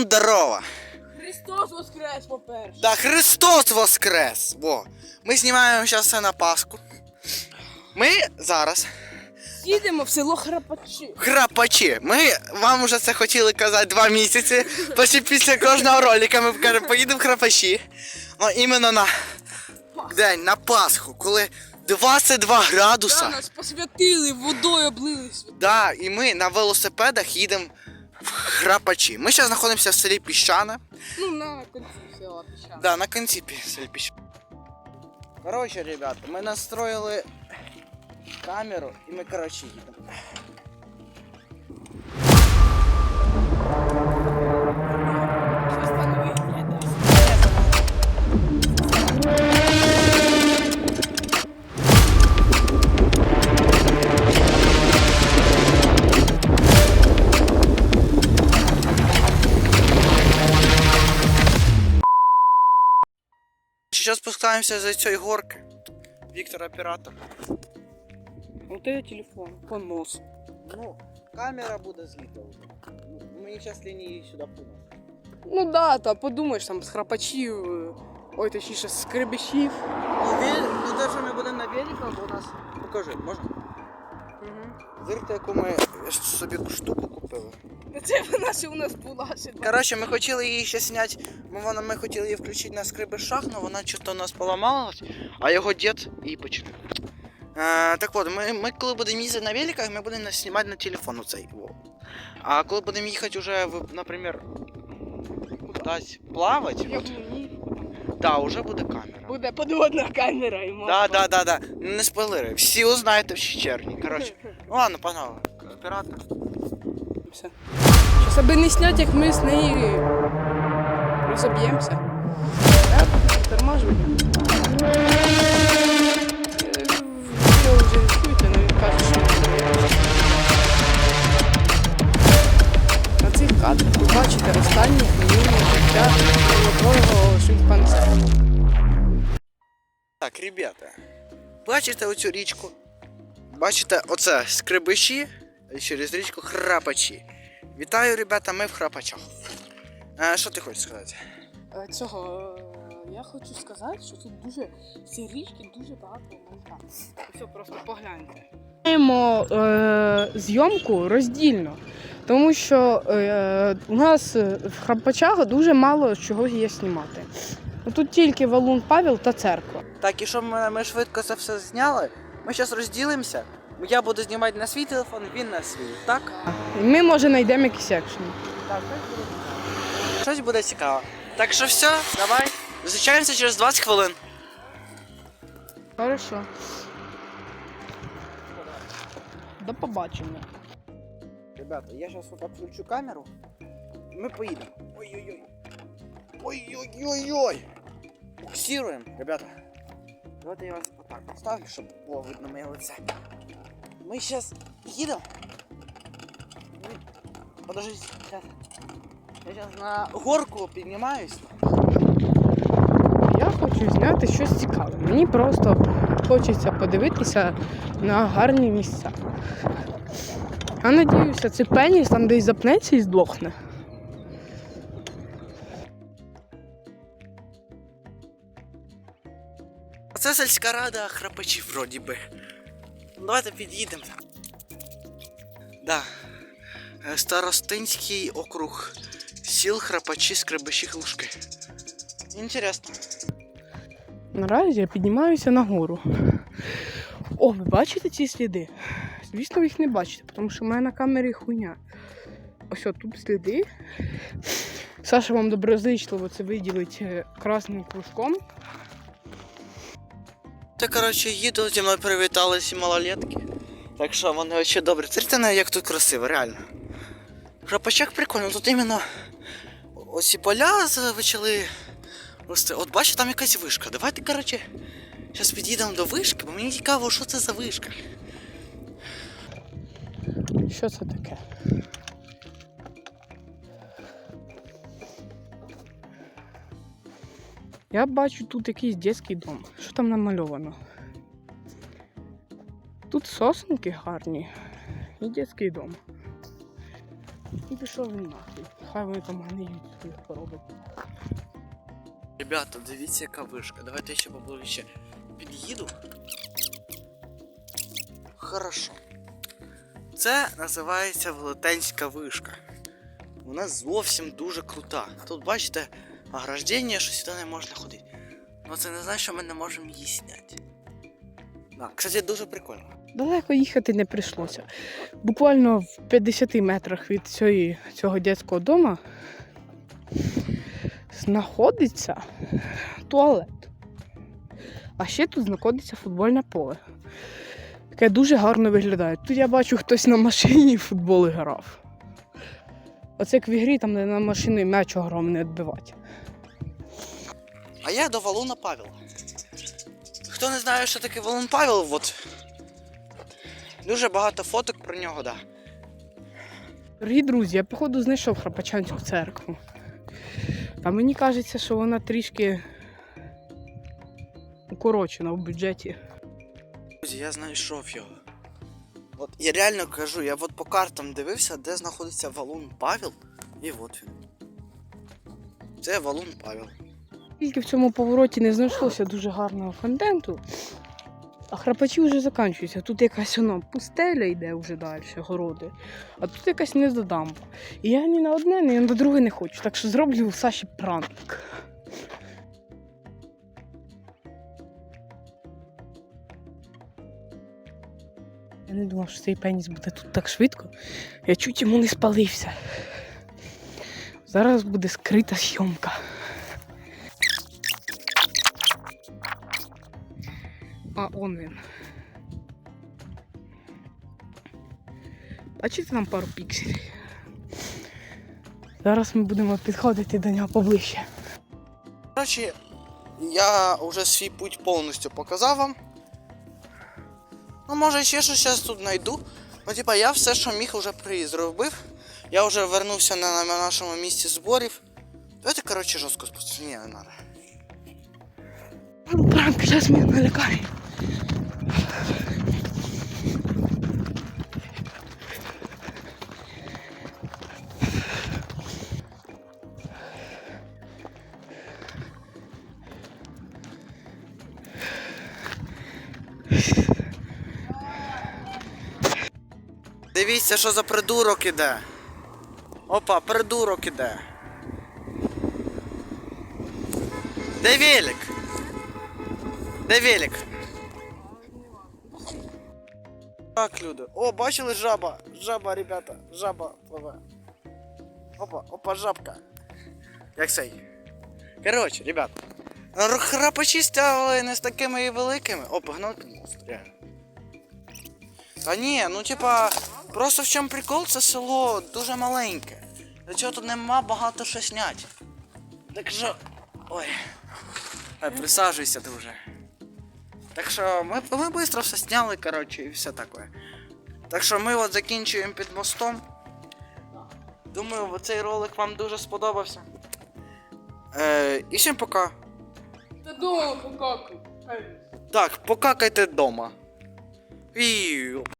Всім здорово! Христос воскрес, по-перше. Да Христос Воскрес! Во! Ми знімаємо зараз все на Пасху. Ми зараз Їдемо в село Храпачі. храпачі. Ми вам уже це хотіли казати два місяці. Почти після кожного ролика ми кажемо, поїдемо в храпачі. Ну іменно на день, на Пасху, коли 22 Да, градуса. нас посвятили, водою облили. Да, і ми на велосипедах їдемо в храпачі. Ми зараз знаходимося в селі Піщане. Ну, на кінці села Піщане. Да, на конці селі Піщане. Коротше, ребята, ми настроїли камеру і ми, коротше, їдемо. Зараз спускаємося за цієї горки. Віктор оператор. Вот это телефон, понос. Ну, камера буде зліта вже. Ну, Ми зараз лінії сюди пунемо. Ну да, та подумаєш, там з храпачів, е, ой, точніше, з скребешів. Ну, вель... ну те, що ми будемо на великах, бо у нас. Покажи, можна? Зирте, яку ми собі штуку купили. Це вона ще у нас була ще. два. Коротше, ми хотіли її ще зняти, ми, вона, ми хотіли її включити на скрибишах, але вона щось у нас поламалась, а його дід її починив. Е, так от, ми, ми коли будемо їздити на великах, ми будемо знімати на телефон оцей. Во. А коли будемо їхати вже, в, наприклад, кудись плавати, Я от, ні. да, вже буде камера. Буде подводна камера і Да, да, да, да. Не спойлери. Всі узнаєте в червні. Коротше. Ну ладно, погнали. Оператор. Все. Щас аби не снять, як ми з неї розоб'ємося. Я тормажу. Відео на цих кадрах бачите останні хвилини життя молодого шимпанзе. Так, ребята. Бачите оцю річку? Бачите оце скребиші через річку храпачі. Вітаю, ребята, ми в храпачах. Е, що ти хочеш сказати? Е, Цього е, я хочу сказати, що тут дуже ці річки дуже багато малька. Все, просто погляньте. Маємо е, зйомку роздільно, тому що е, у нас е, в Храпачах дуже мало чого є знімати. Ну, Тут тільки валун Павел та церква. Так, і щоб ми, ми швидко це все зняли, ми зараз розділимося. Я буду знімати на свій телефон, він на свій. Так? І ми, може, знайдемо якийсь екшн. Так, щось буде цікаво. Так що все, давай. Зустрічаємося через 20 хвилин. Хорошо. До побачення. Ребята, я сейчас вот отключу камеру. и Мы поедем. Ой-ой-ой. Ой-ой-ой-ой. Буксируем, ребята. Давайте я вас вот так поставлю, чтобы было видно мое лице. Мы сейчас едем. Подождите, сейчас. Я сейчас на горку поднимаюсь. Я хочу зняти щось цікаве. Мені просто хочеться подивитися на гарні місця. Я надіюся, цей пеніс там десь запнеться і здохне. Це сільська рада храпачів вроді би. Ну, Давайте під'їдемо. Да. Е, Старостинський округ сіл храпачі скребачі глушки. Інтересно. Наразі я піднімаюся нагору. О, ви бачите ці сліди? Звісно, ви їх не бачите, тому що в мене на камері хуйня. Ось от тут сліди. Саша вам доброзичливо це виділить е, красним кружком. Та коротше їду, зі мною привіталися малолетки. Так що вони ще добре. Смотрите, на, як тут красиво, реально. Храпачак прикольно, тут іменно оці поля почали рости. От бачите, там якась вишка. Давайте, коротше, зараз під'їдемо до вишки, бо мені цікаво, що це за вишка. Що це таке? Я бачу тут якийсь дитячий дом. Що там намальовано? Тут сосенки гарні і дитячий дом. І пішов він нахуй. хай вони там гниють їх поробить. Ребята, дивіться, яка вишка. Давайте я ще поближче під'їду. Хорошо. Це називається Велетенська вишка. Вона зовсім дуже крута. Тут бачите ограждення, що сюди не можна ходити. Ну це не значить, що ми не можемо її зняти. Да, кстати, дуже прикольно. Далеко їхати не прийшлося. Буквально в 50 метрах від цієї, цього дитячого дому знаходиться туалет. А ще тут знаходиться футбольне поле, яке дуже гарно виглядає. Тут я бачу, хтось на машині в футбол грав. Оце як в ігрі, там де на машині м'яч огромний відбивати. А я до Валуна Павел. Хто не знає, що таке Валун Павел, от. Дуже багато фоток про нього, да. Дорогі друзі, я походу знайшов Храпачанську церкву. Та мені кажеться, що вона трішки укорочена в бюджеті. Друзі, я знайшов його. От я реально кажу, я от по картам дивився, де знаходиться валун Павел, і от він. Це валун Павел. Тільки в цьому повороті не знайшлося дуже гарного контенту. А храпачі вже закінчуються. Тут якась воно пустеля йде вже далі, городи. А тут якась незадамба. І я ні на одне, ні на друге не хочу. Так що зроблю у Саші пранк. Я не думав, що цей пеніс буде тут так швидко. Я чуть йому не спалився. Зараз буде скрита зйомка. А он він. Бачите там пару пікселів? Зараз ми будемо підходити до нього поближче. Коротше, я вже свій путь повністю показав вам. Ну, може ще щось зараз тут знайду. Ну, типа, я все, що міг, вже при зробив. Я вже вернувся на, на нашому місці зборів. Давайте, коротше, жорстко спустимо. Ні, не треба. Ну, зараз мене налякає. Дивіться, що за придурок іде. Опа, придурок іде. Де велик? Де велик? Так, люди. О, бачили жаба? Жаба, ребята, жаба пливе. Опа, опа, жабка. Як цей? Коротше, ребята. Храпачі стягли не з такими великими. О, погнали під мост, реально. Та ні, ну типа, просто в чому прикол, це село дуже маленьке. Для цього тут нема багато що снять. Так що. Ой. Ай, присаджуйся ти вже. Так що ми, ми швидко все сняли, коротше, і все таке. Так що ми от закінчуємо під мостом. Думаю, цей ролик вам дуже сподобався. Е, і всім пока. Та дома покакай. Так, покакайте вдома. І